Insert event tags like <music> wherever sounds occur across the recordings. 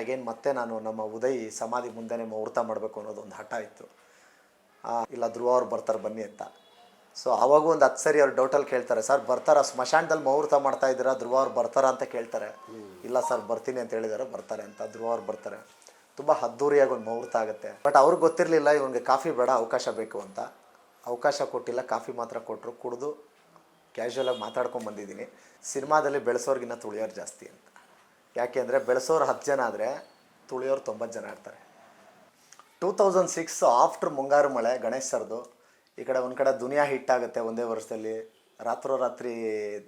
Again ಮತ್ತೆ ನಾನು ನಮ್ಮ ಉದಯ್ ಸಮಾಧಿ ಮುಂದೆನೇ ಮುಹೂರ್ತ ಮಾಡಬೇಕು ಅನ್ನೋದು ಒಂದು ಹಠ ಇತ್ತು. ಇಲ್ಲ ಧ್ರುವ ಅವ್ರು ಬರ್ತಾರೆ ಬನ್ನಿ ಅಂತ. ಸೊ ಆವಾಗೂ ಒಂದು ಹತ್ತು ಸರಿ ಅವ್ರು ಡೌಟಲ್ಲಿ ಕೇಳ್ತಾರೆ, ಸರ್, ಬರ್ತಾರ? ಸ್ಮಶಾನದಲ್ಲಿ ಮುಹೂರ್ತ ಮಾಡ್ತಾ ಇದ್ದೀರಾ? ಧ್ರುವ ಅವ್ರು ಬರ್ತಾರ? ಅಂತ ಕೇಳ್ತಾರೆ. ಇಲ್ಲ ಸರ್, ಬರ್ತೀನಿ ಅಂತ ಹೇಳಿದಾರೆ, ಬರ್ತಾರೆ ಅಂತ. ಧ್ರುವ ಅವ್ರು ಬರ್ತಾರೆ. ತುಂಬ ಅದ್ದೂರಿಯಾಗಿ ಒಂದು ಮುಹೂರ್ತ ಆಗುತ್ತೆ. ಬಟ್ ಅವ್ರಿಗೆ ಗೊತ್ತಿರಲಿಲ್ಲ, ಇವನಿಗೆ ಕಾಫಿ ಬೇಡ, ಅವಕಾಶ ಬೇಕು ಅಂತ. ಅವಕಾಶ ಕೊಟ್ಟಿಲ್ಲ, ಕಾಫಿ ಮಾತ್ರ ಕೊಟ್ಟರು ಕುಡಿದು ಕ್ಯಾಶುವಲಾಗಿ ಮಾತಾಡ್ಕೊಂಡು ಬಂದಿದ್ದೀನಿ. ಸಿನಿಮಾದಲ್ಲಿ ಬೆಳೆಸೋರ್ಗಿನ್ನ ತುಳಿಯೋರು ಜಾಸ್ತಿ ಅಂತ. ಯಾಕೆ ಅಂದರೆ ಬೆಳೆಸೋರು ಹತ್ತು ಜನ ಆದರೆ ತುಳಿಯೋರು ತೊಂಬತ್ತು ಜನ ಇರ್ತಾರೆ. ಟೂ ತೌಸಂಡ್ ಸಿಕ್ಸ್ ಆಫ್ಟರ್ ಮುಂಗಾರು ಮಳೆ, ಗಣೇಶ್ ಸರ್ದು, ಈ ಕಡೆ ಒಂದು ಕಡೆ ದುನಿಯಾ ಹಿಟ್ ಆಗುತ್ತೆ ಒಂದೇ ವರ್ಷದಲ್ಲಿ. ರಾತ್ರೋರಾತ್ರಿ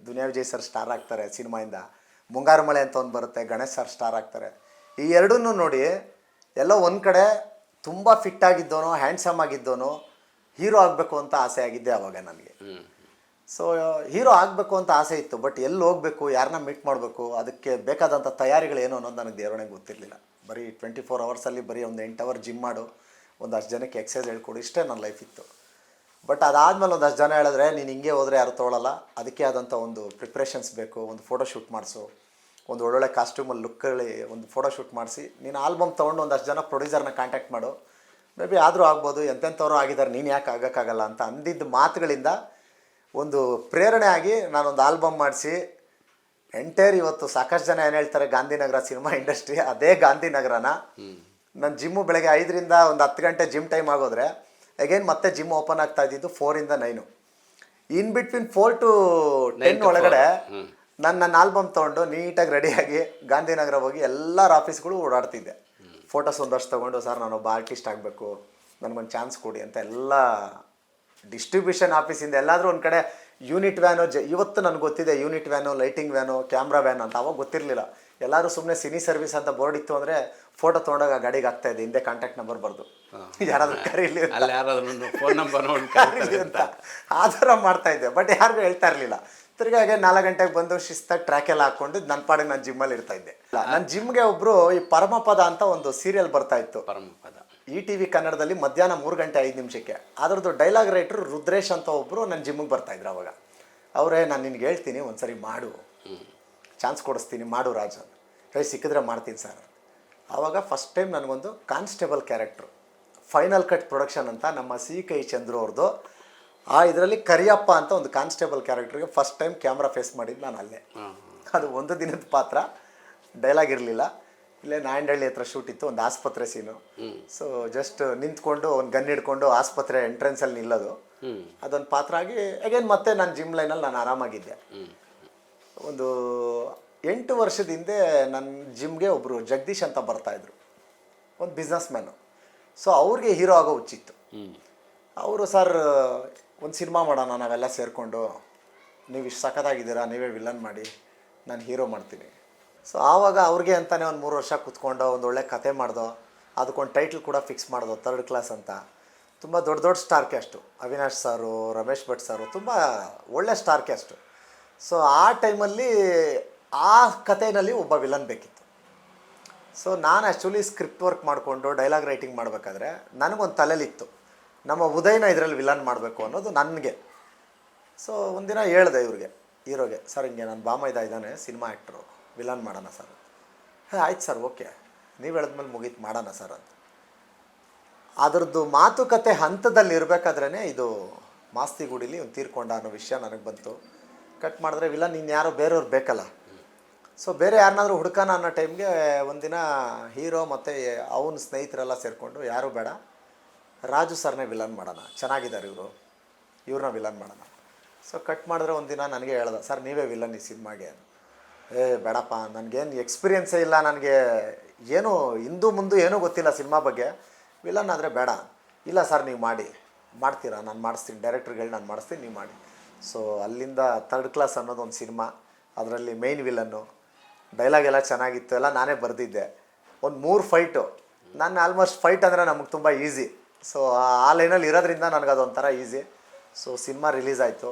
ದುನಿಯಾ ವಿಜಯ್ ಸರ್ ಸ್ಟಾರ್ ಆಗ್ತಾರೆ ಸಿನಿಮಾಯಿಂದ. ಮುಂಗಾರು ಮಳೆ ಅಂತ ಒಂದು ಬರುತ್ತೆ, ಗಣೇಶ್ ಸರ್ ಸ್ಟಾರ್ ಆಗ್ತಾರೆ. ಈ ಎರಡನ್ನೂ ನೋಡಿ ಎಲ್ಲೋ ಒಂದು ಕಡೆ ತುಂಬ ಫಿಟ್ ಆಗಿದ್ದೋನು ಹ್ಯಾಂಡ್ಸಮ್ ಆಗಿದ್ದೋನು ಹೀರೋ ಆಗಬೇಕು ಅಂತ ಆಸೆ ಆಗಿದ್ದೆ ಅವಾಗ ನನಗೆ. ಸೊ ಹೀರೋ ಆಗಬೇಕು ಅಂತ ಆಸೆ ಇತ್ತು ಬಟ್ ಎಲ್ಲಿ ಹೋಗಬೇಕು, ಯಾರನ್ನ ಮೀಟ್ ಮಾಡಬೇಕು, ಅದಕ್ಕೆ ಬೇಕಾದಂಥ ತಯಾರಿಗಳೇನು ಅನ್ನೋದು ನನಗೆ ದೇವರಣೆಗೆ ಗೊತ್ತಿರಲಿಲ್ಲ. ಬರೀ ಟ್ವೆಂಟಿ ಫೋರ್ ಅವರ್ಸಲ್ಲಿ ಬರೀ ಒಂದು ಎಂಟು ಅವರ್ ಜಿಮ್ ಮಾಡು, ಒಂದು ಅಷ್ಟು ಜನಕ್ಕೆ ಎಕ್ಸಸೈಸ್ ಹೇಳ್ಕೊಡು, ಇಷ್ಟೇ ನನ್ನ ಲೈಫ್ ಇತ್ತು. ಬಟ್ ಅದಾದಮೇಲೆ ಒಂದಷ್ಟು ಜನ ಹೇಳಿದ್ರೆ, ನೀನು ಹಿಂಗೆ ಹೋದರೆ ಯಾರು ತೊಗೊಳಲ್ಲ, ಅದಕ್ಕೆ ಆದಂಥ ಒಂದು ಪ್ರಿಪ್ರೇಷನ್ಸ್ ಬೇಕು, ಒಂದು ಫೋಟೋ ಶೂಟ್ ಮಾಡಿಸು. ಒಂದು ಒಳ್ಳೊಳ್ಳೆ ಕಾಸ್ಟ್ಯೂಮಲ್ಲಿ ಲುಕ್ಕಲ್ಲಿ ಒಂದು ಫೋಟೋ ಶೂಟ್ ಮಾಡಿಸಿ. ನೀನು ಆಲ್ಬಮ್ ತೊಗೊಂಡು ಒಂದಷ್ಟು ಜನ ಪ್ರೊಡ್ಯೂಸರ್ನ ಕಾಂಟ್ಯಾಕ್ಟ್ ಮಾಡು. ಮೇ ಬಿ ಆದರೂ ಆಗ್ಬೋದು, ಎಂತೆಂಥವ್ರು ಆಗಿದ್ದಾರೆ, ನೀನು ಯಾಕೆ ಆಗೋಕ್ಕಾಗಲ್ಲ ಅಂತ ಅಂದಿದ್ದ ಮಾತುಗಳಿಂದ ಒಂದು ಪ್ರೇರಣೆ ಆಗಿ ನಾನೊಂದು ಆಲ್ಬಮ್ ಮಾಡಿಸಿ ಎಂಟೈರ್ ಇವತ್ತು ಸಾಕಷ್ಟು ಜನ ಏನು ಹೇಳ್ತಾರೆ ಗಾಂಧಿನಗರ ಸಿನಿಮಾ ಇಂಡಸ್ಟ್ರಿ ಅದೇ ಗಾಂಧಿನಗರನ. ನನ್ನ ಜಿಮ್ಮು ಬೆಳಗ್ಗೆ ಐದರಿಂದ ಒಂದು ಹತ್ತು ಗಂಟೆ ಜಿಮ್ ಟೈಮ್ ಆಗೋದ್ರೆ ಅಗೇನ್ ಮತ್ತೆ ಜಿಮ್ ಓಪನ್ ಆಗ್ತಾ ಇದ್ದಿದ್ದು ಫೋರಿಂದ nine. In between four to ten ಒಳಗಡೆ ನಾನು ನನ್ನ ಆಲ್ಬಮ್ ತೊಗೊಂಡು ನೀಟಾಗಿ ರೆಡಿಯಾಗಿ ಗಾಂಧಿನಗರ ಹೋಗಿ ಎಲ್ಲರ ಆಫೀಸ್ಗಳು ಓಡಾಡ್ತಿದ್ದೆ. ಫೋಟೋಸ್ ಒಂದಷ್ಟು ತೊಗೊಂಡು ಸರ್ ನಾನೊಬ್ಬ ಆರ್ಟಿಸ್ಟ್ ಆಗಬೇಕು ನನಗೊಂದು ಚಾನ್ಸ್ ಕೊಡಿ ಅಂತ ಎಲ್ಲ ಡಿಸ್ಟ್ರಿಬ್ಯೂಷನ್ ಆಫೀಸಿಂದ ಎಲ್ಲಾದರೂ ಒಂದು ಕಡೆ ಯೂನಿಟ್ ವ್ಯಾನು ಜ ಇವತ್ತು ನನಗೆ ಗೊತ್ತಿದೆ unit van lighting van camera van ಅಂತ ಅವಾಗ ಗೊತ್ತಿರಲಿಲ್ಲ. ಎಲ್ಲರೂ ಸುಮ್ಮನೆ ಸಿನಿ ಸರ್ವಿಸ್ ಅಂತ ಬೋರ್ಡ್ ಇತ್ತು ಅಂದರೆ ಫೋಟೋ ತೊಗೊಂಡಾಗ ಗಾಡಿಗೆ ಆಗ್ತಾ ಇದೆ ಹಿಂದೆ ಕಾಂಟ್ಯಾಕ್ಟ್ ನಂಬರ್ ಬರ್ದು. <laughs> ಯಾರಾದರೂ ಕರೀಲಿ ಅಂತ. ಅಲ್ಲಿ ಯಾರಾದ್ರೂ ಫೋನ್ ನಂಬರ್ ಕರೀಲಿ ಅಂತ. ಆ ಥರ ಮಾಡ್ತಾ ಇದ್ದೆ ಬಟ್ ಯಾರಿಗೂ ಹೇಳ್ತಾ ಇರಲಿಲ್ಲ. ತಿರ್ಗಾಗೆ ನಾಲ್ಕು ಗಂಟೆಗೆ ಬಂದು ಶಿಸ್ತಾಗಿ ಟ್ರ್ಯಾಕ್ ಎಲ್ಲ ಹಾಕೊಂಡು ನನ್ನ ಪಾಡಿಗೆ ನಾನು ಜಿಮ್ಮಲ್ಲಿ ಇರ್ತಾ ಇದ್ದೆ. ನನ್ನ ಜಿಮ್ಗೆ ಒಬ್ಬರು ಈ ಪರಮಪದ ಅಂತ ಒಂದು ಸೀರಿಯಲ್ ಬರ್ತಾ ಇತ್ತು. ಪರಮಪದ. ಇ ಟಿ ವಿ ಕನ್ನಡದಲ್ಲಿ ಮಧ್ಯಾಹ್ನ ಮೂರು ಗಂಟೆ ಐದು ನಿಮಿಷಕ್ಕೆ. ಅದರದ್ದು ಡೈಲಾಗ್ ರೈಟ್ರು ರುದ್ರೇಶ್ ಅಂತ ಒಬ್ಬರು ನನ್ನ ಜಿಮ್ಮಿಗೆ ಬರ್ತಾಯಿದ್ರು ಅವಾಗ. ಅವರೇ ನಾನು ನಿನ್ಗೆ ಹೇಳ್ತೀನಿ ಒಂದ್ಸರಿ ಮಾಡು. ಚಾನ್ಸ್ ಕೊಡಿಸ್ತೀನಿ ಮಾಡು ರಾಜ. ಹೇಳಿ ಸಿಕ್ಕಿದ್ರೆ ಮಾಡ್ತೀನಿ ಸರ್ ಆವಾಗ ಫಸ್ಟ್ ಟೈಮ್ ನನಗೊಂದು constable character final cut production ಅಂತ ನಮ್ಮ ಸಿ ಕೈ ಚಂದ್ರು ಅವ್ರದ್ದು ಆ ಇದರಲ್ಲಿ ಕರಿಯಪ್ಪ ಅಂತ ಒಂದು ಕಾನ್ಸ್ಟೇಬಲ್ ಕ್ಯಾರೆಕ್ಟ್ರಿಗೆ ಫಸ್ಟ್ ಟೈಮ್ ಕ್ಯಾಮ್ರಾ ಫೇಸ್ ಮಾಡಿದ್ದು ನಾನು ಅಲ್ಲೇ. ಅದು ಒಂದು ದಿನದ ಪಾತ್ರ. ಡೈಲಾಗ್ ಇರಲಿಲ್ಲ. ಇಲ್ಲೇ ನಾಯಂಡಹಳ್ಳಿ ಹತ್ರ ಶೂಟ್ ಇತ್ತು ಒಂದು ಆಸ್ಪತ್ರೆ ಸೀನು ಸೊ ಜಸ್ಟ್ ನಿಂತ್ಕೊಂಡು ಒಂದು ಗನ್ ಹಿಡ್ಕೊಂಡು ಆಸ್ಪತ್ರೆ ಎಂಟ್ರೆನ್ಸಲ್ಲಿ ನಿಲ್ಲೋದು. ಅದೊಂದು ಪಾತ್ರ ಆಗಿ ಅಗೇನ್ ಮತ್ತೆ ನಾನು ಜಿಮ್ ಲೈನಲ್ಲಿ ನಾನು ಆರಾಮಾಗಿದ್ದೆ. ಒಂದು ಎಂಟು ವರ್ಷದ ಹಿಂದೆ ನನ್ನ ಜಿಮ್ಗೆ ಒಬ್ಬರು ಜಗದೀಶ್ ಅಂತ ಬರ್ತಾ ಬರ್ತಾಯಿದ್ರು ಒಂದು ಬಿಸ್ನೆಸ್ ಮ್ಯಾನು ಸೊ ಅವ್ರಿಗೆ ಹೀರೋ ಆಗೋ ಹುಚ್ಚಿತ್ತು. ಅವರು ಸರ್ ಒಂದು ಸಿನಿಮಾ ಮಾಡೋಣ ನಾವೆಲ್ಲ ಸೇರಿಕೊಂಡು. ನೀವು ಇಷ್ಟು ಸಖತ್ತಾಗಿದ್ದೀರಾ ನೀವೇ ವಿಲನ್ ಮಾಡಿ. ನಾನು ಹೀರೋ ಮಾಡ್ತೀನಿ. ಸೊ ಆವಾಗ ಅವ್ರಿಗೆ ಅಂತಲೇ ಒಂದು ಮೂರು ವರ್ಷ ಕೂತ್ಕೊಂಡು ಒಂದು ಒಳ್ಳೆ ಕತೆ ಮಾಡ್ದೋ, ಅದಕ್ಕೊಂದು ಟೈಟ್ಲ್ ಕೂಡ ಫಿಕ್ಸ್ ಮಾಡ್ದೋ ತರ್ಡ್ ಕ್ಲಾಸ್ ಅಂತ. ತುಂಬ ದೊಡ್ಡ ದೊಡ್ಡ ಸ್ಟಾರ್ ಕ್ಯಾಸ್ಟು ಅವಿನಾಶ್ ಸಾರು, ರಮೇಶ್ ಭಟ್ ಸಾರು, ತುಂಬ ಒಳ್ಳೆ ಸ್ಟಾರ್ ಕ್ಯಾಸ್ಟು ಸೊ ಆ ಟೈಮಲ್ಲಿ ಆ ಕಥೆಯಲ್ಲಿ ಒಬ್ಬ ವಿಲನ್ ಬೇಕಿತ್ತು. ಸೊ ನಾನು ಆ್ಯಕ್ಚುಲಿ ಸ್ಕ್ರಿಪ್ಟ್ ವರ್ಕ್ ಮಾಡಿಕೊಂಡು ಡೈಲಾಗ್ ರೈಟಿಂಗ್ ಮಾಡಬೇಕಾದ್ರೆ ನನಗೊಂದು ತಲೆಲಿತ್ತು. ನಮ್ಮ ಉದಯನ ಇದರಲ್ಲಿ ವಿಲನ್ ಮಾಡಬೇಕು ಅನ್ನೋದು ನನಗೆ. ಸೊ ಒಂದಿನ ಹೇಳ್ದೆ ಇವ್ರಿಗೆ, ಹೀರೋಗೆ, ಸರ್, ಹಿಂಗೆ ನನ್ನ ಬಾಮ ಇದ್ದಾನೆ ಸಿನಿಮಾ ಆ್ಯಕ್ಟ್ರು ವಿಲನ್ ಮಾಡೋಣ ಸರ್ ಹಾಂ, ಆಯ್ತು ಸರ್ ಓಕೆ ನೀವು ಹೇಳಿದ್ಮೇಲೆ ಮುಗೀತು, ಮಾಡೋಣ ಸರ್ ಅಂತ. ಅದರದ್ದು ಮಾತುಕತೆ ಹಂತದಲ್ಲಿ ಇರಬೇಕಾದ್ರೇ ಇದು ಮಾಸ್ತಿಗುಡಿಲಿ ಒಂದು ತೀರ್ಕೊಂಡ ಅನ್ನೋ ವಿಷಯ ನನಗೆ ಬಂತು. ಕಟ್ ಮಾಡಿದ್ರೆ ವಿಲನ್ ಇನ್ಯಾರೋ ಬೇರೆಯವ್ರು ಬೇಕಲ್ಲ. ಸೊ ಬೇರೆ ಯಾರನ್ನಾದ್ರೂ ಹುಡ್ಕೋಣ ಅನ್ನೋ ಟೈಮ್ಗೆ ಒಂದಿನ ಹೀರೋ ಮತ್ತು ಅವನ ಸ್ನೇಹಿತರೆಲ್ಲ ಸೇರಿಕೊಂಡು, ಯಾರೂ ಬೇಡ. ರಾಜು ಸರ್ನೇ ವಿಲನ್ ಮಾಡೋಣ. ಚೆನ್ನಾಗಿದ್ದಾರೆ ಇವರು. ಇವ್ರನ್ನ ವಿಲನ್ ಮಾಡೋಣ. ಸೊ ಕಟ್ ಮಾಡಿದ್ರೆ ಒಂದಿನ ನನಗೆ ಹೇಳ್ದ ಸರ್ ನೀವೇ ವಿಲನ್ ಈ ಸಿನಿಮಾಗೆ ಏ, ಬೇಡಪ್ಪ, ನನಗೇನು ಎಕ್ಸ್ಪೀರಿಯೆನ್ಸೇ ಇಲ್ಲ, ನನಗೆ ಏನು ಹಿಂದೂ ಮುಂದೆ ಏನೂ ಗೊತ್ತಿಲ್ಲ ಸಿನಿಮಾ ಬಗ್ಗೆ. ವಿಲನ್ ಆದರೆ ಬೇಡ. ಇಲ್ಲ ಸರ್, ನೀವು ಮಾಡಿ. ಮಾಡ್ತೀರಾ? ನಾನು ಮಾಡಿಸ್ತೀನಿ. ಡೈರೆಕ್ಟ್ರ್ಗಳು ನಾನು ಮಾಡಿಸ್ತೀನಿ, ನೀವು ಮಾಡಿ. ಸೊ ಅಲ್ಲಿಂದ ತರ್ಡ್ ಕ್ಲಾಸ್ ಅನ್ನೋದು ಒಂದು ಸಿನಿಮಾ. ಅದರಲ್ಲಿ ಮೇಯ್ನ್ ವಿಲನ್ನು ಡೈಲಾಗ್ ಎಲ್ಲ ಚೆನ್ನಾಗಿತ್ತು. ಎಲ್ಲ ನಾನೇ ಬರೆದಿದ್ದೆ. ಒಂದು ಮೂರು ಫೈಟು ನಾನು ಆಲ್ಮೋಸ್ಟ್ ಫೈಟ್ ಅಂದರೆ ನಮಗೆ ತುಂಬ ಈಸಿ ಸೊ ಆ ಲೈನಲ್ಲಿ ಇರೋದ್ರಿಂದ ನನಗೆ ಅದೊಂಥರ ಈಸಿ ಸೊ ಸಿನಿಮಾ ರಿಲೀಸ್ ಆಯಿತು.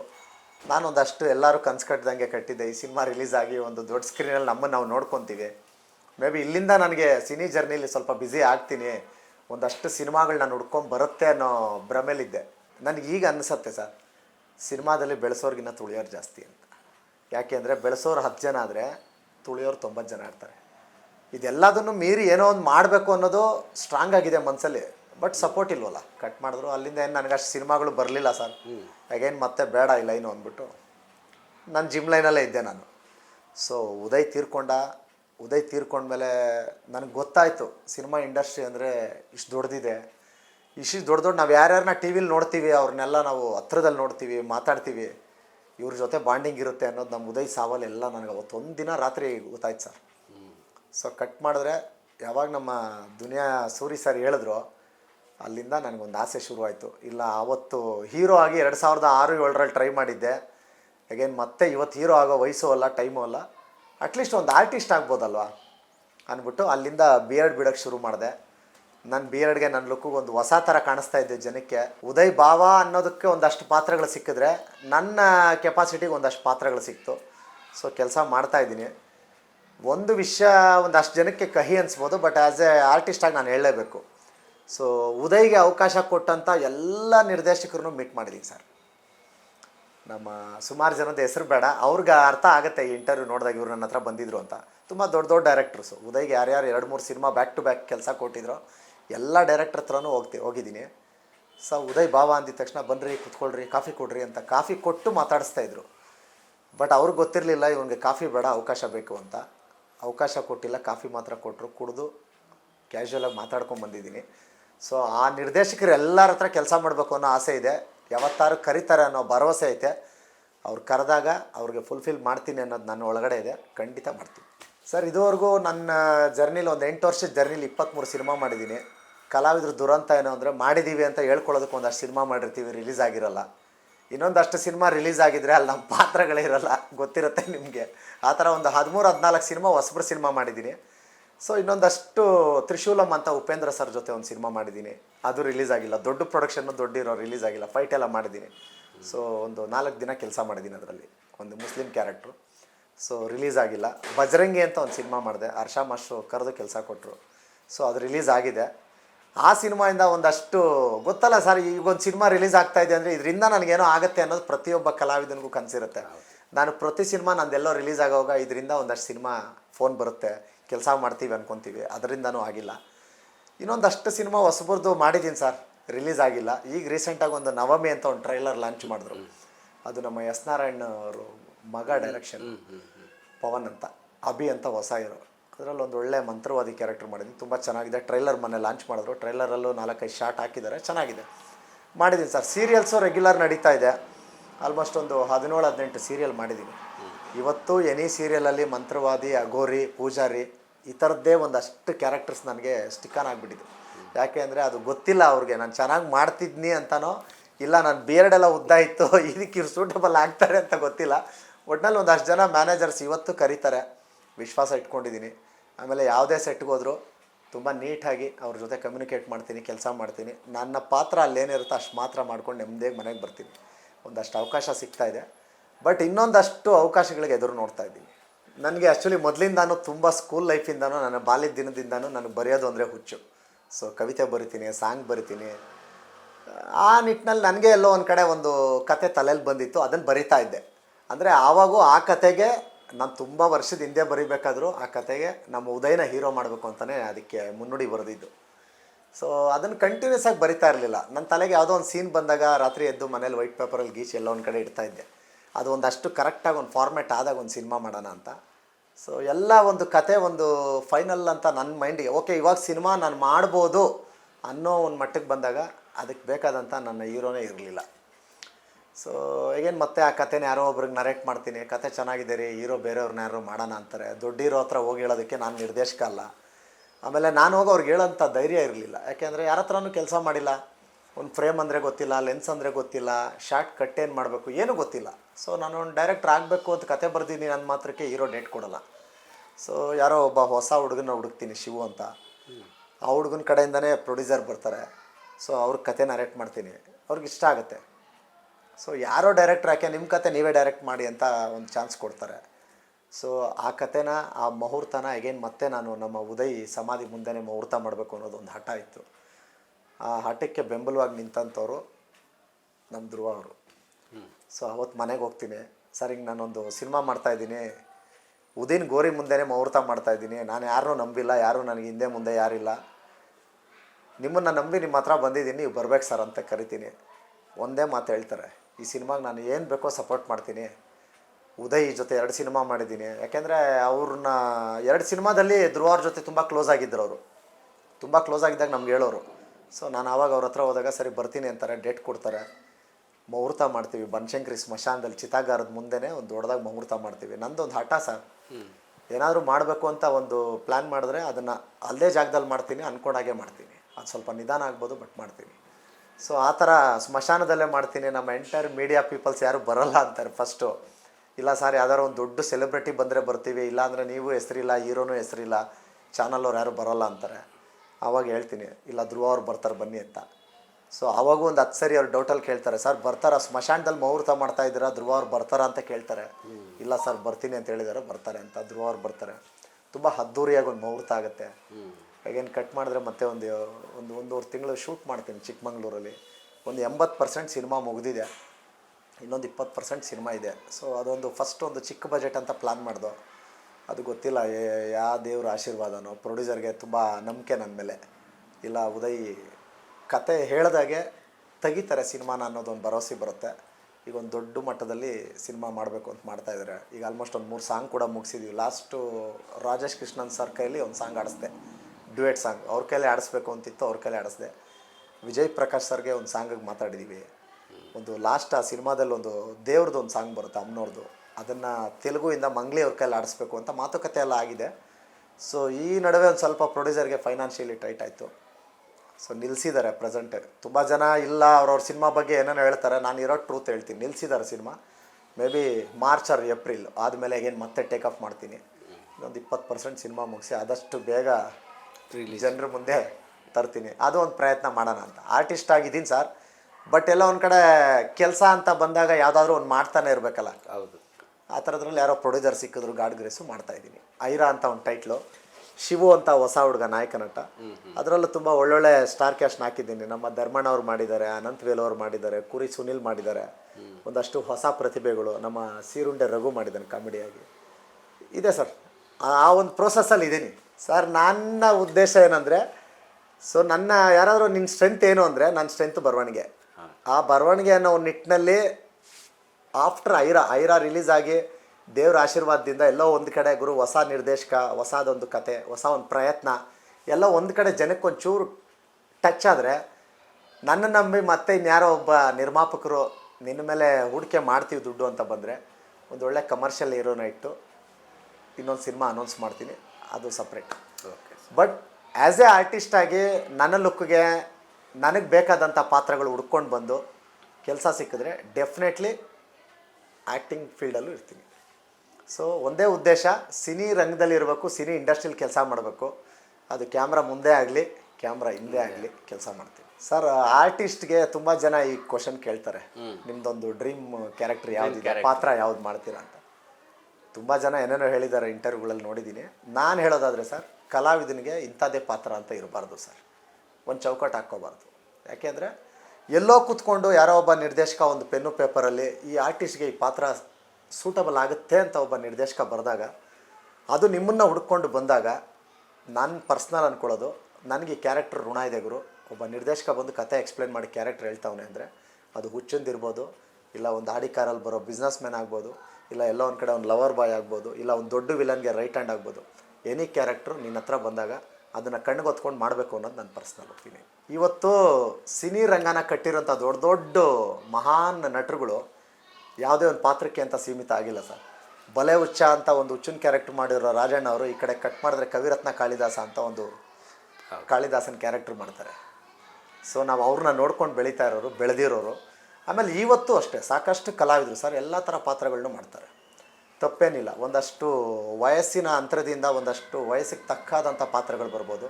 ನಾನು ಒಂದಷ್ಟು ಎಲ್ಲರೂ ಕನ್ಸು ಕಟ್ಟಿದಂಗೆ ಕಟ್ಟಿದ್ದೆ. ಈ ಸಿನಿಮಾ ರಿಲೀಸ್ ಆಗಿ ಒಂದು ದೊಡ್ಡ ಸ್ಕ್ರೀನಲ್ಲಿ ನಮ್ಮನ್ನು ನಾವು ನೋಡ್ಕೊತೀವಿ. ಮೇ ಬಿ ಇಲ್ಲಿಂದ ನನಗೆ ಸಿನಿ ಜರ್ನಿಲಿ ಸ್ವಲ್ಪ ಬ್ಯುಸಿ ಆಗ್ತೀನಿ. ಒಂದಷ್ಟು ಸಿನಿಮಾಗಳು ನಾನು ಹುಡ್ಕೊಂಡು ಬರುತ್ತೆ ಅನ್ನೋ ಭ್ರಮೇಲಿದ್ದೆ. ನನಗೆ ಈಗ ಅನಿಸತ್ತೆ ಸರ್, ಸಿನಿಮಾದಲ್ಲಿ ಬೆಳೆಸೋರ್ಗಿನ್ನ ತುಳಿಯೋರು ಜಾಸ್ತಿ ಅಂತ. ಯಾಕೆ ಅಂದರೆ ಬೆಳೆಸೋರು ಹತ್ತು ಜನ ಆದರೆ ತುಳಿಯೋರು ತೊಂಬತ್ತು ಜನ ಇರ್ತಾರೆ. ಇದೆಲ್ಲದನ್ನು ಮೀರಿ ಏನೋ ಒಂದು ಮಾಡಬೇಕು ಅನ್ನೋದು ಸ್ಟ್ರಾಂಗ್ ಆಗಿದೆ ಮನಸ್ಸಲ್ಲಿ ಬಟ್ ಸಪೋರ್ಟ್ ಇಲ್ವಲ್ಲ? ಕಟ್ ಮಾಡಿದ್ರು. ಅಲ್ಲಿಂದ ಏನು ನನಗೆ ಅಷ್ಟು ಸಿನಿಮಾಗಳು ಬರಲಿಲ್ಲ ಸರ್. ಅಗೇನ್ ಮತ್ತೆ ಬೇಡ ಈ ಲೈನು ಅಂದ್ಬಿಟ್ಟು ನಾನು ಜಿಮ್ ಲೈನಲ್ಲೇ ಇದ್ದೆ ನಾನು. ಸೊ ಉದಯ್ ತೀರ್ಕೊಂಡ ಉದಯ್ ತೀರ್ಕೊಂಡ್ಮೇಲೆ ನನಗೆ ಗೊತ್ತಾಯಿತು ಸಿನಿಮಾ ಇಂಡಸ್ಟ್ರಿ ಅಂದರೆ ಇಷ್ಟು ದೊಡ್ಡದಿದೆ ಇಷ್ಟು ದೊಡ್ಡ ದೊಡ್ಡ ನಾವು ಯಾರ್ಯಾರನ್ನ ಟಿ ವಿಲಿ ನೋಡ್ತೀವಿ ಅವ್ರನ್ನೆಲ್ಲ ನಾವು ಹತ್ರದಲ್ಲಿ ನೋಡ್ತೀವಿ ಮಾತಾಡ್ತೀವಿ ಇವ್ರ ಜೊತೆ ಬಾಂಡಿಂಗ್ ಇರುತ್ತೆ ಅನ್ನೋದು ನಮ್ಮ ಉದಯ್ ಸಾವಲ್ ಎಲ್ಲ ನನಗೆ ಅವತ್ತು ಒಂದು ದಿನ ರಾತ್ರಿ ಗೊತ್ತಾಯ್ತು ಸರ್. ಸೊ ಕಟ್ ಮಾಡಿದ್ರೆ ಯಾವಾಗ ನಮ್ಮ ದುನಿಯಾ ಸೂರಿ ಸರ್ ಹೇಳಿದ್ರು ಅಲ್ಲಿಂದ ನನಗೊಂದು ಆಸೆ ಶುರುವಾಯಿತು. ಇಲ್ಲ, ಆವತ್ತು ಹೀರೋ ಆಗಿ ಎರಡು ಸಾವಿರದ ಆರು ಏಳರಲ್ಲಿ ಟ್ರೈ ಮಾಡಿದ್ದೆ. ಅಗೇನ್ ಮತ್ತೆ ಇವತ್ತು ಹೀರೋ ಆಗೋ ವಯಸ್ಸು ಅಲ್ಲ ಟೈಮು ಅಲ್ಲ. ಅಟ್ಲೀಸ್ಟ್ ಒಂದು ಆರ್ಟಿಸ್ಟ್ ಆಗ್ಬೋದಲ್ವ? ಅಂದ್ಬಿಟ್ಟು ಅಲ್ಲಿಂದ ಬಿ ಎಡ್ ಬಿಡೋಕ್ಕೆ ಶುರು ಮಾಡಿದೆ. ನನ್ನ ಬಿ ಎಡ್ಗೆ ನನ್ನ ಲುಕ್ಕಿಗೆ ಒಂದು ಹೊಸ ಥರ ಕಾಣಿಸ್ತಾ ಇದ್ದೆ ಜನಕ್ಕೆ. ಉದಯ್ ಭಾವ ಅನ್ನೋದಕ್ಕೆ ಒಂದಷ್ಟು ಪಾತ್ರಗಳು ಸಿಕ್ಕಿದ್ರೆ ನನ್ನ ಕೆಪಾಸಿಟಿಗೆ ಒಂದಷ್ಟು ಪಾತ್ರಗಳು ಸಿಕ್ತು. ಸೊ ಕೆಲಸ ಮಾಡ್ತಾ ಇದ್ದೀನಿ. ಒಂದು ವಿಷಯ ಒಂದಷ್ಟು ಜನಕ್ಕೆ ಕಹಿ ಅನಿಸ್ಬೋದು ಬಟ್ ಆ್ಯಸ್ ಎ ಆರ್ಟಿಸ್ಟಾಗಿ ನಾನು ಹೇಳಲೇಬೇಕು. ಸೊ ಉದಯ್ಗೆ ಅವಕಾಶ ಕೊಟ್ಟಂಥ ಎಲ್ಲ ನಿರ್ದೇಶಕರನ್ನು ಮೀಟ್ ಮಾಡಿದ್ದೀನಿ ಸರ್ ನಮ್ಮ ಸುಮಾರು ಜನದ ಹೆಸರು ಬೇಡ. ಅವ್ರಿಗೆ ಅರ್ಥ ಆಗುತ್ತೆ ಇಂಟರ್ವ್ಯೂ ನೋಡಿದಾಗ ಇವ್ರು ನನ್ನ ಹತ್ರ ಬಂದಿದ್ರು ಅಂತ. ತುಂಬ ದೊಡ್ಡ ದೊಡ್ಡ ಡೈರೆಕ್ಟರ್ಸು ಉದಯ್ಗೆ ಯಾರ್ಯಾರು ಎರಡು ಮೂರು ಸಿನಿಮಾ ಬ್ಯಾಕ್ ಟು ಬ್ಯಾಕ್ ಕೆಲಸ ಕೊಟ್ಟಿದ್ರು ಎಲ್ಲ ಡೈರೆಕ್ಟರ್ ಹತ್ರನೂ ಹೋಗ್ತಿ, ಹೋಗಿದ್ದೀನಿ. ಸೊ ಉದಯ್ ಬಾಬಾ ಅಂದಿದ ತಕ್ಷಣ ಬನ್ನಿರಿ ಕುತ್ಕೊಳ್ರಿ, ಕಾಫಿ ಕೊಡ್ರಿ ಅಂತ ಕಾಫಿ ಕೊಟ್ಟು ಮಾತಾಡಿಸ್ತಾ ಇದ್ರು. ಬಟ್ ಅವ್ರಿಗೆ ಗೊತ್ತಿರಲಿಲ್ಲ, ಇವನಿಗೆ ಕಾಫಿ ಬೇಡ, ಅವಕಾಶ ಬೇಕು ಅಂತ. ಅವಕಾಶ ಕೊಟ್ಟಿಲ್ಲ, ಕಾಫಿ ಮಾತ್ರ ಕೊಟ್ಟರು ಕುಡಿದು ಕ್ಯಾಶುವಲಾಗಿ ಮಾತಾಡ್ಕೊಂಡು ಬಂದಿದ್ದೀನಿ. ಸೊ ಆ ನಿರ್ದೇಶಕರು ಎಲ್ಲರ ಹತ್ರ ಕೆಲಸ ಮಾಡಬೇಕು ಅನ್ನೋ ಆಸೆ ಇದೆ. ಯಾವತ್ತಾರು ಕರೀತಾರೆ ಅನ್ನೋ ಭರವಸೆ ಐತೆ. ಅವ್ರು ಕರೆದಾಗ ಅವ್ರಿಗೆ ಫುಲ್ಫಿಲ್ ಮಾಡ್ತೀನಿ ಅನ್ನೋದು ನನ್ನ ಒಳಗಡೆ ಇದೆ. ಖಂಡಿತ ಮಾಡ್ತೀನಿ. ಸರ್ ಇದುವರೆಗೂ ನನ್ನ ಜರ್ನಿಲಿ ಒಂದು ಎಂಟು ವರ್ಷದ ಜರ್ನಿಲಿ ಇಪ್ಪತ್ತ್ಮೂರು ಸಿನಿಮಾ ಮಾಡಿದ್ದೀನಿ. ಕಲಾವಿದ್ರ ದುರಂತ ಏನು ಅಂದರೆ ಮಾಡಿದ್ದೀವಿ ಅಂತ ಹೇಳ್ಕೊಳ್ಳೋದಕ್ಕೆ ಒಂದಷ್ಟು ಸಿನಿಮಾ ಮಾಡಿರ್ತೀವಿ ರಿಲೀಸ್ ಆಗಿರಲ್ಲ. ಇನ್ನೊಂದಷ್ಟು ಸಿನಿಮಾ ರಿಲೀಸ್ ಆಗಿದ್ರೆ ಅಲ್ಲಿ ನಮ್ಮ ಪಾತ್ರಗಳೇ ಇರಲ್ಲ. ಗೊತ್ತಿರುತ್ತೆ ನಿಮಗೆ. ಆ ಥರ ಒಂದು ಹದಿಮೂರು, ಹದಿನಾಲ್ಕು ಸಿನಿಮಾ ಹೊಸಬ್ರ ಸಿನಿಮಾ ಮಾಡಿದ್ದೀನಿ. ಸೊ ಇನ್ನೊಂದಷ್ಟು ತ್ರಿಶೂಲಂ ಅಂತ ಉಪೇಂದ್ರ ಸರ್ ಜೊತೆ ಒಂದು ಸಿನಿಮಾ ಮಾಡಿದ್ದೀನಿ. ಅದು ರಿಲೀಸ್ ಆಗಿಲ್ಲ. ದೊಡ್ಡ ಪ್ರೊಡಕ್ಷನ್ನು ದೊಡ್ಡ ಇರೋ ರಿಲೀಸ್ ಆಗಿಲ್ಲ. ಫೈಟ್ ಎಲ್ಲ ಮಾಡಿದ್ದೀನಿ. ಸೊ ಒಂದು ನಾಲ್ಕು ದಿನ ಕೆಲಸ ಮಾಡಿದ್ದೀನಿ ಅದರಲ್ಲಿ. ಒಂದು ಮುಸ್ಲಿಂ ಕ್ಯಾರೆಕ್ಟ್ರು ಸೊ ರಿಲೀಸ್ ಆಗಿಲ್ಲ. ಬಜರಂಗಿ ಅಂತ ಒಂದು ಸಿನಿಮಾ ಮಾಡಿದೆ. ಹರ್ಷ ಮಾಸ್ಟ್ರು ಕರೆದು ಕೆಲಸ ಕೊಟ್ಟರು ಸೊ ಅದು ರಿಲೀಸ್ ಆಗಿದೆ. ಆ ಸಿನಿಮಾಯಿಂದ ಒಂದಷ್ಟು ಗೊತ್ತಲ್ಲ ಸರ್, ಈಗ ಒಂದು ಸಿನಿಮಾ ರಿಲೀಸ್ ಆಗ್ತಾ ಇದೆ ಅಂದರೆ ಇದರಿಂದ ನನಗೇನೋ ಆಗುತ್ತೆ ಅನ್ನೋದು ಪ್ರತಿಯೊಬ್ಬ ಕಲಾವಿದನಿಗೂ ಕನಸಿರುತ್ತೆ. ನಾನು ಪ್ರತಿ ಸಿನಿಮಾ ನಂದೆಲ್ಲೋ ರಿಲೀಸ್ ಆಗೋವಾಗ ಇದರಿಂದ ಒಂದಷ್ಟು ಸಿನಿಮಾ ಫೋನ್ ಬರುತ್ತೆ ಕೆಲಸ ಮಾಡ್ತೀವಿ ಅನ್ಕೊತೀವಿ ಅದರಿಂದನೂ ಆಗಿಲ್ಲ. ಇನ್ನೊಂದಷ್ಟು ಸಿನಿಮಾ ಹೊಸಬರ್ದು ಮಾಡಿದ್ದೀನಿ ಸರ್ ರಿಲೀಸ್ ಆಗಿಲ್ಲ. ಈಗ ರೀಸೆಂಟಾಗಿ ಒಂದು ನವಮಿ ಅಂತ ಒಂದು ಟ್ರೈಲರ್ ಲಾಂಚ್ ಮಾಡಿದ್ರು. ಅದು ನಮ್ಮ ಎಸ್ ನಾರಾಯಣ್ ಅವರು ಮಗ ಡೈರೆಕ್ಷನ್ ಪವನ್ ಅಂತ ಅಭಿ ಅಂತ ಹೊಸ ಇರೋ ಅದರಲ್ಲಿ ಒಂದು ಒಳ್ಳೆ ಮಂತ್ರವಾದಿ ಕ್ಯಾರೆಕ್ಟರ್ ಮಾಡಿದ್ದೀನಿ ತುಂಬ ಚೆನ್ನಾಗಿದೆ. ಟ್ರೈಲರ್ ಮೊನ್ನೆ ಲಾಂಚ್ ಮಾಡಿದ್ರು. ಟ್ರೈಲರಲ್ಲೂ ನಾಲ್ಕೈದು ಶಾರ್ಟ್ ಹಾಕಿದ್ದಾರೆ. ಚೆನ್ನಾಗಿದೆ. ಮಾಡಿದ್ದೀನಿ ಸರ್. ಸೀರಿಯಲ್ಸು ರೆಗ್ಯುಲರ್ ನಡೀತಾ ಇದೆ. ಆಲ್ಮೋಸ್ಟ್ ಒಂದು ಹದಿನೇಳು, ಹದಿನೆಂಟು ಸೀರಿಯಲ್ ಮಾಡಿದ್ದೀನಿ ಇವತ್ತು ಎನಿ ಸೀರಿಯಲಲ್ಲಿ ಮಂತ್ರವಾದಿ, ಅಘೋರಿ, ಪೂಜಾರಿ ಈ ಥರದ್ದೇ ಒಂದಷ್ಟು ಕ್ಯಾರೆಕ್ಟರ್ಸ್ ನನಗೆ ಸ್ಟಿಕ್ಕನ್ ಆಗಿಬಿಟ್ಟಿದೆ. ಯಾಕೆ ಅಂದರೆ ಅದು ಗೊತ್ತಿಲ್ಲ ಅವ್ರಿಗೆ, ನಾನು ಚೆನ್ನಾಗಿ ಮಾಡ್ತಿದ್ನಿ ಅಂತನೋ, ಇಲ್ಲ ನಾನು ಬೇರೆಡೆಲ್ಲ ಉದ್ದ ಇತ್ತು, ಇದಕ್ಕೆ ಇವ್ರು ಸೂಟಬಲ್ ಆಗ್ತಾರೆ ಅಂತ ಗೊತ್ತಿಲ್ಲ. ಒಟ್ನಲ್ಲಿ ಒಂದಷ್ಟು ಜನ ಮ್ಯಾನೇಜರ್ಸ್ ಇವತ್ತು ಕರೀತಾರೆ. ವಿಶ್ವಾಸ ಇಟ್ಕೊಂಡಿದ್ದೀನಿ ಆಮೇಲೆ ಯಾವುದೇ ಸೆಟ್ಗೆ ಹೋದರೂ ತುಂಬ ನೀಟಾಗಿ ಅವ್ರ ಜೊತೆ ಕಮ್ಯುನಿಕೇಟ್ ಮಾಡ್ತೀನಿ, ಕೆಲಸ ಮಾಡ್ತೀನಿ. ನನ್ನ ಪಾತ್ರ ಅಲ್ಲೇನಿರುತ್ತೋ ಅಷ್ಟು ಮಾತ್ರ ಮಾಡ್ಕೊಂಡು ನೆಮ್ಮದಿಯಾಗಿ ಮನೆಗೆ ಬರ್ತೀನಿ. ಒಂದಷ್ಟು ಅವಕಾಶ ಸಿಗ್ತಾ ಇದೆ. ಬಟ್ ಇನ್ನೊಂದಷ್ಟು ಅವಕಾಶಗಳಿಗೆ ಎದುರು ನೋಡ್ತಾ ಇದ್ದೀನಿ. ನನಗೆ ಆ್ಯಕ್ಚುಲಿ ಮೊದಲಿಂದಾನು ತುಂಬ ಸ್ಕೂಲ್ ಲೈಫಿಂದನೂ ನನ್ನ ಬಾಲ್ಯದ ದಿನದಿಂದಾನು ನನಗೆ ಬರೆಯೋದು ಅಂದರೆ ಹುಚ್ಚು. ಸೊ ಕವಿತೆ ಬರಿತೀನಿ ಸಾಂಗ್ ಬರಿತೀನಿ. ಆ ನಿಟ್ಟಿನಲ್ಲಿ ನನಗೆ ಎಲ್ಲೋ ಒಂದು ಕಡೆ ಒಂದು ಕತೆ ತಲೆಯಲ್ಲಿ ಬಂದಿತ್ತು ಅದನ್ನು ಬರಿತಾ ಇದ್ದೆ. ಅಂದರೆ ಆವಾಗೂ ಆ ಕತೆಗೆ ನಾನು ತುಂಬ ವರ್ಷದ ಹಿಂದೆ ಬರಿಬೇಕಾದ್ರೂ ಆ ಕತೆಗೆ ನಮ್ಮ ಉದಯನ ಹೀರೋ ಮಾಡಬೇಕು ಅಂತಲೇ ಅದಕ್ಕೆ ಮುನ್ನುಡಿ ಬರೆದಿದ್ದು. ಸೊ ಅದನ್ನು ಕಂಟಿನ್ಯೂಸ್ ಆಗಿ ಬರಿತಾ ಇರಲಿಲ್ಲ. ನನ್ನ ತಲೆಗೆ ಯಾವುದೋ ಒಂದು ಸೀನ್ ಬಂದಾಗ ರಾತ್ರಿ ಎದ್ದು ಮನೇಲಿ ವೈಟ್ ಪೇಪರಲ್ಲಿ ಗೀಚಿ ಎಲ್ಲ ಒಂದು ಕಡೆ ಇಡ್ತಾ ಇದ್ದೆ. ಅದು ಒಂದಷ್ಟು ಕರೆಕ್ಟಾಗಿ ಒಂದು ಫಾರ್ಮ್ಯಾಟ್ ಆದಾಗ ಒಂದು ಸಿನಿಮಾ ಮಾಡೋಣ ಅಂತ. ಸೊ ಎಲ್ಲ ಒಂದು ಕತೆ ಒಂದು ಫೈನಲ್ ಅಂತ ನನ್ನ ಮೈಂಡಿಗೆ ಓಕೆ ಇವಾಗ ಸಿನಿಮಾ ನಾನು ಮಾಡ್ಬೋದು ಅನ್ನೋ ಒಂದು ಮಟ್ಟಕ್ಕೆ ಬಂದಾಗ ಅದಕ್ಕೆ ಬೇಕಾದಂಥ ನನ್ನ ಹೀರೋನೇ ಇರಲಿಲ್ಲ. ಸೊ ಈಗೇನು ಮತ್ತೆ ಆ ಕಥೆನ ಯಾರೋ ಒಬ್ರಿಗೆ ನರೇಟ್ ಮಾಡ್ತೀನಿ, ಕತೆ ಚೆನ್ನಾಗಿದೆ ರೀ ಹೀರೋ ಬೇರೆಯವ್ರನ್ನ ಯಾರೋ ಮಾಡೋಣ ಅಂತಾರೆ ದುಡ್ಡಿರೋ ಹತ್ರ ಹೋಗಿ ಹೇಳೋದಕ್ಕೆ ನಾನು ನಿರ್ದೇಶಕ ಅಲ್ಲ. ಆಮೇಲೆ ನಾನು ಹೋಗಿ ಅವ್ರಿಗೆ ಹೇಳೋಂಥ ಧೈರ್ಯ ಇರಲಿಲ್ಲ. ಯಾಕೆಂದರೆ ಯಾರ ಹತ್ರನೂ ಕೆಲಸ ಮಾಡಿಲ್ಲ. ಒಂದು ಫ್ರೇಮ್ ಅಂದರೆ ಗೊತ್ತಿಲ್ಲ, ಲೆನ್ಸ್ ಅಂದರೆ ಗೊತ್ತಿಲ್ಲ, ಶಾರ್ಟ್ ಕಟ್ ಏನು ಮಾಡಬೇಕು ಏನೂ ಗೊತ್ತಿಲ್ಲ. ಸೊ ನಾನು ಒಂದು ಡೈರೆಕ್ಟ್ರ್ ಆಗಬೇಕು ಅಂತ ಕತೆ ಬರ್ದಿನಿ ನನ್ನ ಮಾತ್ರಕ್ಕೆ ಹೀರೋ ಡೇಟ್ ಕೊಡಲ್ಲ. ಸೊ ಯಾರೋ ಒಬ್ಬ ಹೊಸ ಹುಡುಗನ ಹುಡುಕ್ತೀನಿ, ಶಿವು ಅಂತ. ಆ ಹುಡುಗನ ಕಡೆಯಿಂದನೇ ಪ್ರೊಡ್ಯೂಸರ್ ಬರ್ತಾರೆ. ಸೊ ಅವ್ರ ಕತೆ ನರೇಟ್ ಮಾಡ್ತೀನಿ. ಅವ್ರಿಗೆ ಇಷ್ಟ ಆಗುತ್ತೆ. ಸೊ ಯಾರೋ ಡೈರೆಕ್ಟ್ರ್ ಯಾಕೆ ನಿಮ್ಮ ಕತೆ ನೀವೇ ಡೈರೆಕ್ಟ್ ಮಾಡಿ ಅಂತ ಒಂದು ಚಾನ್ಸ್ ಕೊಡ್ತಾರೆ. ಸೊ ಆ ಕತೆನ ಆ ಮುಹೂರ್ತನ ಅಗೇನ್ ಮತ್ತೆ ನಾನು ನಮ್ಮ ಉದಯ್ ಸಮಾಧಿ ಮುಂದೆನೇ ಮುಹೂರ್ತ ಮಾಡಬೇಕು ಅನ್ನೋದು ಒಂದು ಹಠ ಇತ್ತು. ಆ ಹಠಕ್ಕೆ ಬೆಂಬಲವಾಗಿ ನಿಂತಂಥವ್ರು ನಮ್ಮ ಧ್ರುವ ಅವರು. ಸೊ ಅವತ್ತು ಮನೆಗೆ ಹೋಗ್ತೀನಿ. ಸರ್ ಹಿಂಗೆ ನಾನೊಂದು ಸಿನಿಮಾ ಮಾಡ್ತಾಯಿದ್ದೀನಿ ಉದಿನ ಗೋರಿ ಮುಂದೆನೇ ಮುಹೂರ್ತ ಮಾಡ್ತಾ ಇದ್ದೀನಿ. ನಾನು ಯಾರನ್ನೂ ನಂಬಿಲ್ಲ ಯಾರೂ ನನಗೆ ಹಿಂದೆ ಮುಂದೆ ಯಾರಿಲ್ಲ. ನಿಮ್ಮನ್ನು ನಂಬಿ ನಿಮ್ಮ ಹತ್ರ ಬಂದಿದ್ದೀನಿ ನೀವು ಬರ್ಬೇಕು ಸರ್ ಅಂತ ಕರಿತೀನಿ. ಒಂದೇ ಮಾತು ಹೇಳ್ತಾರೆ. ಈ ಸಿನಿಮಾಗೆ ನಾನು ಏನು ಬೇಕೋ ಸಪೋರ್ಟ್ ಮಾಡ್ತೀನಿ. ಉದಯ್ ಜೊತೆ ಎರಡು ಸಿನಿಮಾ ಮಾಡಿದ್ದೀನಿ. ಯಾಕೆಂದರೆ ಅವ್ರನ್ನ ಎರಡು ಸಿನಿಮಾದಲ್ಲಿ ಧ್ರುವಾರ್ ಜೊತೆ ತುಂಬ ಕ್ಲೋಸ್ ಆಗಿದ್ದರು ಅವರು. ತುಂಬ ಕ್ಲೋಸ್ ಆಗಿದ್ದಾಗ ನಮ್ಗೆ ಹೇಳೋರು. ಸೊ ನಾನು ಆವಾಗ ಅವ್ರ ಹತ್ರ ಹೋದಾಗ ಸರಿ ಬರ್ತೀನಿ ಅಂತಾರೆ ಡೇಟ್ ಕೊಡ್ತಾರೆ. ಮುಹೂರ್ತ ಮಾಡ್ತೀವಿ. ಬನಶಂಕರಿ ಸ್ಮಶಾನದಲ್ಲಿ ಚಿತಾಗಾರದ ಮುಂದೆನೇ ಒಂದು ದೊಡ್ಡದಾಗಿ ಮುಹೂರ್ತ ಮಾಡ್ತೀವಿ. ನಂದೊಂದು ಹಠ ಸರ್. ಏನಾದರೂ ಮಾಡಬೇಕು ಅಂತ ಒಂದು ಪ್ಲ್ಯಾನ್ ಮಾಡಿದ್ರೆ ಅದನ್ನು ಅಲ್ಲೇ ಜಾಗದಲ್ಲಿ ಮಾಡ್ತೀನಿ ಅನ್ಕೊಂಡಾಗೆ ಮಾಡ್ತೀನಿ. ಅದು ಸ್ವಲ್ಪ ನಿಧಾನ ಆಗ್ಬೋದು ಬಟ್ ಮಾಡ್ತೀನಿ. ಸೊ ಆ ಥರ ಸ್ಮಶಾನದಲ್ಲೇ ಮಾಡ್ತೀನಿ. ನಮ್ಮ ಎಂಟೈರ್ ಮೀಡಿಯಾ ಪೀಪಲ್ಸ್ ಯಾರು ಬರಲ್ಲ ಅಂತಾರೆ ಫಸ್ಟು ಇಲ್ಲ ಸರ್ ಯಾವ್ದಾದ್ರು ಒಂದು ದೊಡ್ಡ ಸೆಲೆಬ್ರಿಟಿ ಬಂದರೆ ಬರ್ತೀವಿ ಇಲ್ಲಾಂದರೆ ನೀವು ಹೆಸರಿಲ್ಲ ಹೀರೋನು ಹೆಸರಿಲ್ಲ ಚಾನಲ್ ಅವ್ರು ಯಾರು ಬರೋಲ್ಲ ಅಂತಾರೆ. ಆವಾಗ ಹೇಳ್ತೀನಿ ಇಲ್ಲ ಧ್ರುವ ಅವ್ರು ಬರ್ತಾರೆ ಬನ್ನಿ ಅಂತ. ಸೊ ಆವಾಗೂ ಒಂದು ಹತ್ತು ಸರಿ ಅವ್ರು ಡೌಟಲ್ಲಿ ಕೇಳ್ತಾರೆ ಸರ್ ಬರ್ತಾರ? ಸ್ಮಶಾನದಲ್ಲಿ ಮುಹೂರ್ತ ಮಾಡ್ತಾ ಇದ್ದೀರಾ? ಧ್ರುವ ಅವ್ರು ಬರ್ತಾರಾ? ಅಂತ ಕೇಳ್ತಾರೆ. ಇಲ್ಲ ಸರ್ ಬರ್ತೀನಿ ಅಂತ ಹೇಳಿದಾರೆ ಬರ್ತಾರೆ ಅಂತ ಧ್ರುವ ಅವ್ರು ಬರ್ತಾರೆ. ತುಂಬ ಅದ್ದೂರಿಯಾಗಿ ಒಂದು ಮುಹೂರ್ತ ಆಗುತ್ತೆ. ಹಾಗೇನು ಕಟ್ ಮಾಡಿದ್ರೆ ಮತ್ತೆ ಒಂದು ಒಂದು ಒಂದೂವರೆ ತಿಂಗಳು ಶೂಟ್ ಮಾಡ್ತೀನಿ ಚಿಕ್ಕಮಂಗ್ಳೂರಲ್ಲಿ. ಒಂದು ಎಂಬತ್ತು ಪರ್ಸೆಂಟ್ ಸಿನಿಮಾ ಮುಗಿದಿದೆ. ಇನ್ನೊಂದು ಇಪ್ಪತ್ತು ಪರ್ಸೆಂಟ್ ಸಿನಿಮಾ ಇದೆ. ಸೊ ಅದೊಂದು ಫಸ್ಟ್ ಒಂದು ಚಿಕ್ಕ ಬಜೆಟ್ ಅಂತ ಪ್ಲ್ಯಾನ್ ಮಾಡ್ದೋ. ಅದು ಗೊತ್ತಿಲ್ಲ ಯಾವ ದೇವ್ರ ಆಶೀರ್ವಾದನೋ ಪ್ರೊಡ್ಯೂಸರ್ಗೆ ತುಂಬ ನಂಬಿಕೆ ನನ್ನ ಮೇಲೆ. ಇಲ್ಲ, ಉದಯ್ ಕತೆ ಹೇಳ್ದಾಗೆ ತೆಗಿತಾರೆ ಸಿನಿಮಾನ ಅನ್ನೋದೊಂದು ಭರವಸೆ ಬರುತ್ತೆ. ಈಗ ಒಂದು ದೊಡ್ಡ ಮಟ್ಟದಲ್ಲಿ ಸಿನಿಮಾ ಮಾಡಬೇಕು ಅಂತ ಮಾಡ್ತಾ ಇದ್ದಾರೆ ಈಗ ಆಲ್ಮೋಸ್ಟ್ ಒಂದು ಮೂರು ಸಾಂಗ್ ಕೂಡ ಮುಗಿಸಿದ್ವಿ. ಲಾಸ್ಟು ರಾಜೇಶ್ ಕೃಷ್ಣನ್ ಸರ್ ಕೈಲಿ ಒಂದು ಸಾಂಗ್ ಆಡಿಸ್ದೆ ಡ್ಯುಯೆಟ್ ಸಾಂಗ್ ಅವ್ರ ಕೈಲಿ ಆಡಿಸ್ಬೇಕು ಅಂತಿತ್ತು, ಅವ್ರ ಕೈಲಿ ಆಡಿಸ್ದೆ ವಿಜಯ್ ಪ್ರಕಾಶ್ ಸರ್ಗೆ ಒಂದು ಸಾಂಗಿಗೆ ಮಾತಾಡಿದ್ದೀವಿ ಒಂದು ಲಾಸ್ಟ್ ಆ ಸಿನಿಮಾದಲ್ಲಿ ಒಂದು ದೇವ್ರದ್ದು ಒಂದು ಸಾಂಗ್ ಬರುತ್ತೆ ಅಮ್ಮನವ್ರದ್ದು. ಅದನ್ನು ತೆಲುಗುವಿಂದ ಮಂಗ್ಲಿ ಅವ್ರ ಕೈಲಿ ಆಡಿಸ್ಬೇಕು ಅಂತ ಮಾತುಕತೆ ಎಲ್ಲ ಆಗಿದೆ. ಸೊ ಈ ನಡುವೆ ಒಂದು ಸ್ವಲ್ಪ ಪ್ರೊಡ್ಯೂಸರ್ಗೆ ಫೈನಾನ್ಷಿಯಲಿ ಟೈಟ್ ಆಯಿತು. ಸೊ ನಿಲ್ಲಿಸಿದ್ದಾರೆ ಪ್ರೆಸೆಂಟ್ ತುಂಬ ಜನ ಇಲ್ಲ ಅವ್ರವ್ರ ಸಿನಿಮಾ ಬಗ್ಗೆ ಏನೇನೋ ಹೇಳ್ತಾರೆ ನಾನು ಇರೋ ಟ್ರೂತ್ ಹೇಳ್ತೀನಿ. ನಿಲ್ಲಿಸಿದ್ದಾರೆ cinema may be March or April ಆದಮೇಲೆ ಏನು ಮತ್ತೆ ಟೇಕ್ ಆಫ್ ಮಾಡ್ತೀನಿ. ಒಂದು ಇಪ್ಪತ್ತು ಪರ್ಸೆಂಟ್ ಸಿನಿಮಾ ಮುಗಿಸಿ ಆದಷ್ಟು ಬೇಗ ಜನರ ಮುಂದೆ ತರ್ತೀನಿ. ಅದು ಒಂದು ಪ್ರಯತ್ನ ಮಾಡೋಣ ಅಂತ. ಆರ್ಟಿಸ್ಟ್ ಆಗಿದ್ದೀನಿ ಸರ್ ಬಟ್ ಎಲ್ಲ ಒಂದು ಕಡೆ ಕೆಲಸ ಅಂತ ಬಂದಾಗ ಯಾವುದಾದ್ರೂ ಒಂದು ಮಾಡ್ತಾನೆ ಇರಬೇಕಲ್ಲ. ಹೌದು. ಆ ಥರದ್ರಲ್ಲಿ ಯಾರೋ ಪ್ರೊಡ್ಯೂಸರ್ ಸಿಕ್ಕಿದ್ರು ಗಾಡ್ ಗ್ರೇಸು ಮಾಡ್ತಾ ಇದ್ದೀನಿ. ಐರಾ ಅಂತ ಒಂದು ಟೈಟ್ಲು ಶಿವು ಅಂತ ಹೊಸ ಹುಡುಗ ನಾಯಕ ನಟ. ಅದರಲ್ಲೂ ತುಂಬ ಒಳ್ಳೊಳ್ಳೆ ಸ್ಟಾರ್ ಕ್ಯಾಶ್ನ ಹಾಕಿದ್ದೀನಿ. ನಮ್ಮ ಧರ್ಮಣ್ಣ ಅವ್ರು ಮಾಡಿದ್ದಾರೆ ಅನಂತ್ ವೇಲ್ ಅವ್ರು ಮಾಡಿದ್ದಾರೆ ಕುರಿ ಸುನಿಲ್ ಮಾಡಿದ್ದಾರೆ. ಒಂದಷ್ಟು ಹೊಸ ಪ್ರತಿಭೆಗಳು ನಮ್ಮ ಸೀರುಂಡೆ ರಘು ಮಾಡಿದ್ದಾನೆ ಕಾಮಿಡಿಯಾಗಿ. ಇದೆ ಸರ್. ಆ ಒಂದು ಪ್ರೋಸೆಸ್ಸಲ್ಲಿ ಇದ್ದೀನಿ. ಸರ್ ನನ್ನ ಉದ್ದೇಶ ಏನಂದರೆ ಸೊ ನನ್ನ ಯಾರಾದರೂ ನಿನ್ನ ಸ್ಟ್ರೆಂತ್ ಏನು ಅಂದರೆ ನನ್ನ ಸ್ಟ್ರೆಂತ್ ಬರವಣಿಗೆ. ಆ ಬರವಣಿಗೆ ಅನ್ನೋ ಒಂದು ನಿಟ್ಟಿನಲ್ಲಿ ಆಫ್ಟರ್ ಐರಾ ಐರಾ ರಿಲೀಸ್ ಆಗಿ ದೇವ್ರ ಆಶೀರ್ವಾದದಿಂದ ಎಲ್ಲೋ ಒಂದು ಕಡೆ ಗುರು ಹೊಸ ನಿರ್ದೇಶಕ ಹೊಸದೊಂದು ಕತೆ ಹೊಸ ಒಂದು ಪ್ರಯತ್ನ ಎಲ್ಲ ಒಂದು ಕಡೆ ಜನಕ್ಕೆ ಒಂಚೂರು ಟಚ್ ಆದರೆ ನನ್ನ ನಂಬಿ ಮತ್ತೆ ಇನ್ಯಾರೋ ಒಬ್ಬ ನಿರ್ಮಾಪಕರು ನಿನ್ನ ಮೇಲೆ ಹೂಡಿಕೆ ಮಾಡ್ತೀವಿ ದುಡ್ಡು ಅಂತ ಬಂದರೆ ಒಂದು ಒಳ್ಳೆ ಕಮರ್ಷಿಯಲ್ ಹೀರೋನ ಇಟ್ಟು ಇನ್ನೊಂದು ಸಿನಿಮಾ ಅನೌನ್ಸ್ ಮಾಡ್ತೀನಿ. ಅದು separate okay but as a ಆರ್ಟಿಸ್ಟಾಗಿ ನನ್ನ ಲುಕ್ಗೆ ನನಗೆ ಬೇಕಾದಂಥ ಪಾತ್ರಗಳು ಹುಡ್ಕೊಂಡು ಬಂದು ಕೆಲಸ ಸಿಕ್ಕಿದ್ರೆ ಡೆಫಿನೆಟ್ಲಿ ಆ್ಯಕ್ಟಿಂಗ್ ಫೀಲ್ಡಲ್ಲೂ ಇರ್ತೀನಿ. ಸೊ ಒಂದೇ ಉದ್ದೇಶ ಸಿನಿ ರಂಗದಲ್ಲಿ ಇರಬೇಕು ಸಿನಿ ಇಂಡಸ್ಟ್ರಿಯಲ್ಲಿ ಕೆಲಸ ಮಾಡಬೇಕು. ಅದು ಕ್ಯಾಮ್ರಾ ಮುಂದೆ ಆಗಲಿ ಕ್ಯಾಮ್ರಾ ಹಿಂದೆ ಆಗಲಿ ಕೆಲಸ ಮಾಡ್ತೀನಿ. ಸರ್ ಆರ್ಟಿಸ್ಟ್ಗೆ ತುಂಬ ಜನ ಈ ಕ್ವಶನ್ ಕೇಳ್ತಾರೆ. ನಿಮ್ದೊಂದು ಡ್ರೀಮ್ ಕ್ಯಾರೆಕ್ಟರ್ ಯಾವುದಿದೆ ಪಾತ್ರ ಯಾವ್ದು ಮಾಡ್ತೀರಾ ಅಂತ. ತುಂಬ ಜನ ಏನೇನೋ ಹೇಳಿದ್ದಾರೆ ಇಂಟರ್ವ್ಯೂಗಳಲ್ಲಿ ನೋಡಿದ್ದೀನಿ. ನಾನು ಹೇಳೋದಾದರೆ ಸರ್ ಕಲಾವಿದನಿಗೆ ಇಂಥದ್ದೇ ಪಾತ್ರ ಅಂತ ಇರಬಾರ್ದು ಸರ್ ಒಂದು ಚೌಕಟ್ಟು ಹಾಕ್ಕೋಬಾರ್ದು. ಯಾಕೆಂದರೆ ಎಲ್ಲೋ ಕೂತ್ಕೊಂಡು ಯಾರೋ ಒಬ್ಬ ನಿರ್ದೇಶಕ ಒಂದು ಪೆನ್ನು ಪೇಪರಲ್ಲಿ ಈ ಆರ್ಟಿಸ್ಟ್ಗೆ ಈ ಪಾತ್ರ ಸೂಟಬಲ್ ಆಗುತ್ತೆ ಅಂತ ಒಬ್ಬ ನಿರ್ದೇಶಕ ಬರೆದಾಗ, ಅದು ನಿಮ್ಮನ್ನು ಹುಡ್ಕೊಂಡು ಬಂದಾಗ ನಾನು ಪರ್ಸ್ನಲ್ ಅಂದ್ಕೊಳ್ಳೋದು ನನಗೆ ಈ ಕ್ಯಾರೆಕ್ಟರ್ ಋಣ ಇದೆ ಗುರು. ಒಬ್ಬ ನಿರ್ದೇಶಕ ಬಂದು ಕತೆ ಎಕ್ಸ್ಪ್ಲೇನ್ ಮಾಡಿ ಕ್ಯಾರೆಕ್ಟರ್ ಹೇಳ್ತಾವನೆ ಅಂದರೆ ಅದು ಹುಚ್ಚಂದಿರ್ಬೋದು, ಇಲ್ಲ ಒಂದು ಆಡಿ ಕಾರಲ್ಲಿ ಬರೋ ಬಿಸ್ನೆಸ್ ಮ್ಯಾನ್ ಆಗ್ಬೋದು, ಇಲ್ಲ ಎಲ್ಲೋ ಒಂದು ಕಡೆ ಒಂದು ಲವರ್ ಬಾಯ್ ಆಗ್ಬೋದು, ಇಲ್ಲ ಒಂದು ದೊಡ್ಡ ವಿಲನ್ಗೆ ರೈಟ್ ಹ್ಯಾಂಡ್ ಆಗ್ಬೋದು. ಎನಿ ಕ್ಯಾರೆಕ್ಟ್ರು ನಿನ್ನ ಹತ್ರ ಬಂದಾಗ ಅದನ್ನು ಕಣ್ಣಿಗೆ ಹೊತ್ಕೊಂಡು ಮಾಡಬೇಕು ಅನ್ನೋದು ನನ್ನ ಪರ್ಸ್ನಲ್ ಹೋಗ್ತೀನಿ ಇವತ್ತು ಸಿನಿ ರಂಗನ ಕಟ್ಟಿರೋಂಥ ದೊಡ್ಡ ದೊಡ್ಡ ಮಹಾನ್ ನಟರುಗಳು ಯಾವುದೇ ಒಂದು ಪಾತ್ರಕ್ಕೆ ಅಂತ ಸೀಮಿತ ಆಗಿಲ್ಲ ಸರ್. ಬಲೆ ಹುಚ್ಚ ಅಂತ ಒಂದು ಹುಚ್ಚನ್ ಕ್ಯಾರೆಕ್ಟರ್ ಮಾಡಿರೋ ರಾಜಣ್ಣ ಅವರು ಈ ಕಡೆ ಕಟ್ ಮಾಡಿದ್ರೆ ಕವಿರತ್ನ ಕಾಳಿದಾಸ ಅಂತ ಒಂದು ಕಾಳಿದಾಸನ ಕ್ಯಾರೆಕ್ಟರ್ ಮಾಡ್ತಾರೆ. ಸೊ ನಾವು ಅವ್ರನ್ನ ನೋಡ್ಕೊಂಡು ಬೆಳೀತಾ ಇರೋರು, ಬೆಳೆದಿರೋರು. ಆಮೇಲೆ ಇವತ್ತು ಅಷ್ಟೇ ಸಾಕಷ್ಟು ಕಲಾವಿದರು ಸರ್, ಎಲ್ಲ ಥರ ಪಾತ್ರಗಳನ್ನೂ ಮಾಡ್ತಾರೆ. ತಪ್ಪೇನಿಲ್ಲ. ಒಂದಷ್ಟು ವಯಸ್ಸಿನ ಅಂತರದಿಂದ ಒಂದಷ್ಟು ವಯಸ್ಸಿಗೆ ತಕ್ಕಾದಂಥ ಪಾತ್ರಗಳು ಬರ್ಬೋದು.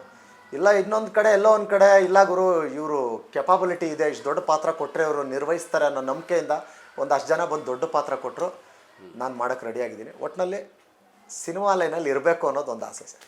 ಇಲ್ಲ, ಇನ್ನೊಂದು ಕಡೆ, ಎಲ್ಲೋ ಒಂದು ಕಡೆ, ಇಲ್ಲ ಗುರು, ಇವರು ಕೆಪಾಬಿಲಿಟಿ ಇದೆ, ಇಷ್ಟು ದೊಡ್ಡ ಪಾತ್ರ ಕೊಟ್ಟರೆ ಅವರು ನಿರ್ವಹಿಸ್ತಾರೆ ಅನ್ನೋ ನಂಬಿಕೆಯಿಂದ ಒಂದಷ್ಟು ಜನ ಬಂದು ದೊಡ್ಡ ಪಾತ್ರ ಕೊಟ್ಟರು ನಾನು ಮಾಡೋಕ್ಕೆ ರೆಡಿಯಾಗಿದ್ದೀನಿ ಒಟ್ಟಿನಲ್ಲಿ ಸಿನಿಮಾ ಲೈನಲ್ಲಿ ಇರಬೇಕು ಅನ್ನೋದು ಒಂದು ಆಸೆ ಸರ್.